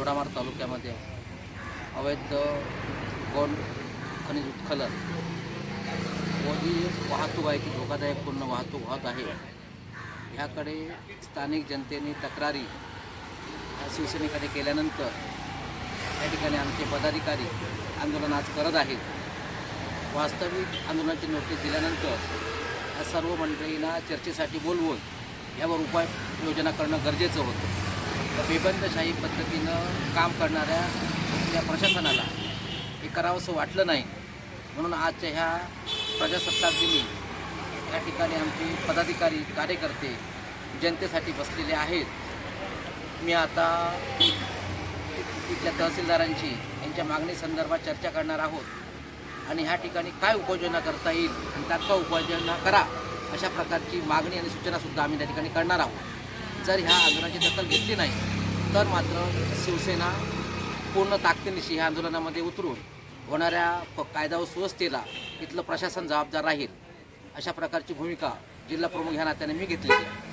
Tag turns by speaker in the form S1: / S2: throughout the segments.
S1: दोडामार तालुक्यामध्ये अवैध गोंड खनिज उत्खनन व जी वाहतूक आहे ती धोकादायक पूर्ण वाहतूक होत आहे. ह्याकडे स्थानिक जनतेने तक्रारी शिवसेनेकडे केल्यानंतर या ठिकाणी आमचे पदाधिकारी आंदोलन आज करत आहेत. वास्तविक आंदोलनाची नोटीस दिल्यानंतर या सर्व मंडळींना चर्चेसाठी बोलवून यावर उपाय योजना करणं गरजेचं होतं. बेबंदशाही पद्धतीनं काम करणाऱ्या या प्रशासनाला हे करावंसं वाटलं नाही. म्हणून आजच्या ह्या प्रजासत्ताक दिनी या ठिकाणी आमचे पदाधिकारी कार्यकर्ते जनतेसाठी बसलेले आहेत. मी आता तिथल्या तहसीलदारांची यांच्या मागणी संदर्भात चर्चा करणार आहोत आणि ह्या ठिकाणी काय उपाययोजना करता येईल आणि तात्काळ उपाययोजना करा अशा प्रकारची मागणी आणि सूचनासुद्धा आम्ही त्या ठिकाणी करणार आहोत. जर ह्या आंदोलनाची दखल घेतली नाही तर मात्र शिवसेना पूर्ण ताकदीनिशी ह्या आंदोलनामध्ये उतरून होणाऱ्या प- कायदा व सुव्यवस्थेला इथलं प्रशासन जबाबदार राहील अशा प्रकारची भूमिका जिल्हा प्रमुख ह्या नात्याने मी घेतलेली आहे.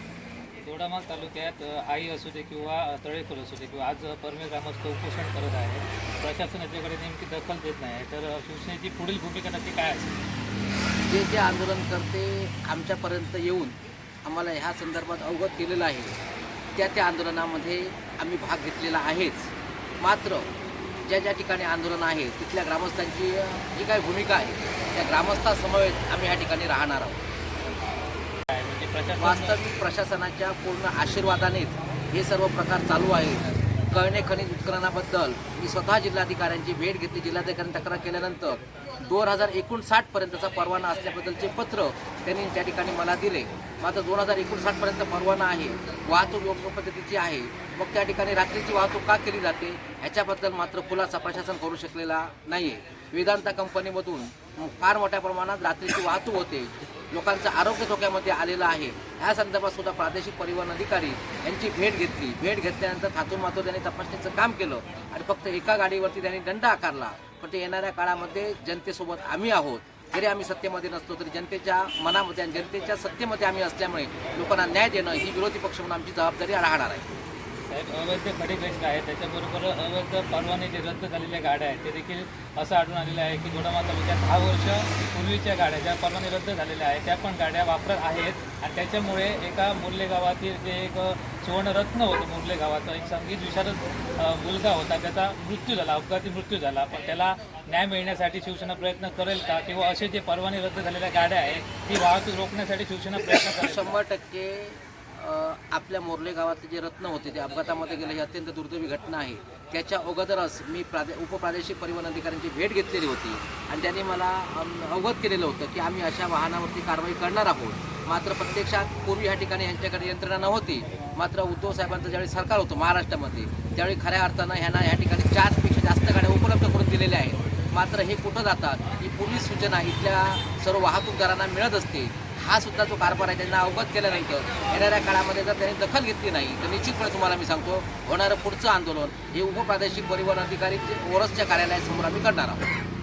S2: दोडामार्ग तालुक्यात आई असू दे किंवा तळेकर असू दे किंवा आज परमे ग्रामस्थ उपोषण करत आहे प्रशासन याच्याकडे नेमकी दखल देत नाही तर शिवसेनेची पुढील भूमिका नक्की काय असेल?
S1: जे जे आंदोलनकर्ते आमच्यापर्यंत येऊन आम्हाला ह्या संदर्भात अवगत केलेलं आहे. त्या त्या आंदोलनामध्ये आम्ही भाग घेतलेला आहेच. मात्र ज्या ज्या ठिकाणी आंदोलन आहे तिथल्या ग्रामस्थांची जी काही भूमिका आहे त्या ग्रामस्थासमवेत आम्ही या ठिकाणी राहणार आहोत. वास्तविक प्रशासनाच्या पूर्ण आशीर्वादानेच हे सर्व प्रकार चालू आहेत. कळणे खनिज उत्खननाबद्दल मी स्वतः जिल्हाधिकाऱ्यांची भेट घेतली. जिल्हाधिकाऱ्यांनी तक्रार केल्यानंतर दोन हजार एकोणसाठपर्यंतचा परवाना असल्याबद्दलचे पत्र त्यांनी त्या ठिकाणी मला दिले. मात्र दोन हजार एकोणसाठपर्यंत परवाना आहे. वाहतूक योग्य पद्धतीची आहे. मग त्या ठिकाणी रात्रीची वाहतूक का केली जाते? ह्याच्याबद्दल मात्र खुलासा प्रशासन करू शकलेला नाही आहे वेदांता कंपनीमधून फार मोठ्या प्रमाणात रात्रीची वाहतूक होते. लोकांचं आरोग्य धोक्यामध्ये आलेलं आहे. ह्या संदर्भात सुद्धा प्रादेशिक परिवहन अधिकारी यांची भेट घेतली. भेट घेतल्यानंतर थातून माथूर त्यांनी तपासणीचं काम केलं आणि फक्त एका गाडीवरती त्यांनी दंड आकारला. पण ते येणाऱ्या काळामध्ये जनतेसोबत आम्ही आहोत. जरी आम्ही सत्तेमध्ये नसलो तरी जनतेच्या मनामध्ये आणि जनतेच्या सत्तेमध्ये आम्ही असल्यामुळे लोकांना न्याय देणं ही विरोधी पक्ष म्हणून आमची जबाबदारी राहणार आहे.
S2: आहेत. अवैध खडीग्रस्त आहेत. त्याच्याबरोबर अवैध परवाने जे रद्द झालेल्या गाड्या आहेत ते देखील असं आढळून आलेलं आहे की दोडामार्ग तालुक्यात दहा वर्ष पूर्वीच्या गाड्या ज्या परवाने रद्द झालेल्या आहेत त्या पण गाड्या वापरत आहेत. आणि त्याच्यामुळे एका मुरले गावातील जे एक सुवर्णरत्न होतं मुरले गावाचं. एक संगीत विशारद मुलगा होता. त्याचा मृत्यू झाला अपघाती मृत्यू झाला. पण त्याला न्याय मिळण्यासाठी शिवसेना प्रयत्न करेल का किंवा असे जे परवाने रद्द झालेल्या गाड्या आहेत ती वाहतूक रोखण्यासाठी शिवसेना प्रयत्न करेल
S1: शंभर टक्के आपल्या मोर्ले गावातले जे रत्न होते ते अपघातामध्ये गेले ही अत्यंत दुर्दैवी घटना आहे. त्याच्या अगोदरच मी प्रादे उपप्रादेशिक परिवहन अधिकाऱ्यांची भेट घेतलेली होती आणि त्यांनी मला अवगत केलेलं होतं की आम्ही अशा वाहनावरती कारवाई करणार आहोत. मात्र प्रत्यक्षात पूर्वी ह्या ठिकाणी यांच्याकडे यंत्रणा नव्हती. मात्र उद्धव साहेबांचं ज्यावेळी सरकार होतं महाराष्ट्रामध्ये त्यावेळी खऱ्या अर्थानं ह्यांना ह्या ठिकाणी चारपेक्षा जास्त गाड्या उपलब्ध करून दिलेल्या आहेत. मात्र हे कुठं जातात ही पूर्वी सूचना इथल्या सर्व वाहतूकदारांना मिळत असते. हा सुद्धा जो कारभार आहे त्यांना अवगत केला नाही तर येणाऱ्या काळामध्ये जर त्यांनी दखल घेतली नाही तर निश्चितपणे तुम्हाला मी सांगतो होणारं पुढचं आंदोलन हे उपप्रादेशिक परिवहन अधिकारी ओरसच्या कार्यालयासमोर आम्ही करणार आहोत.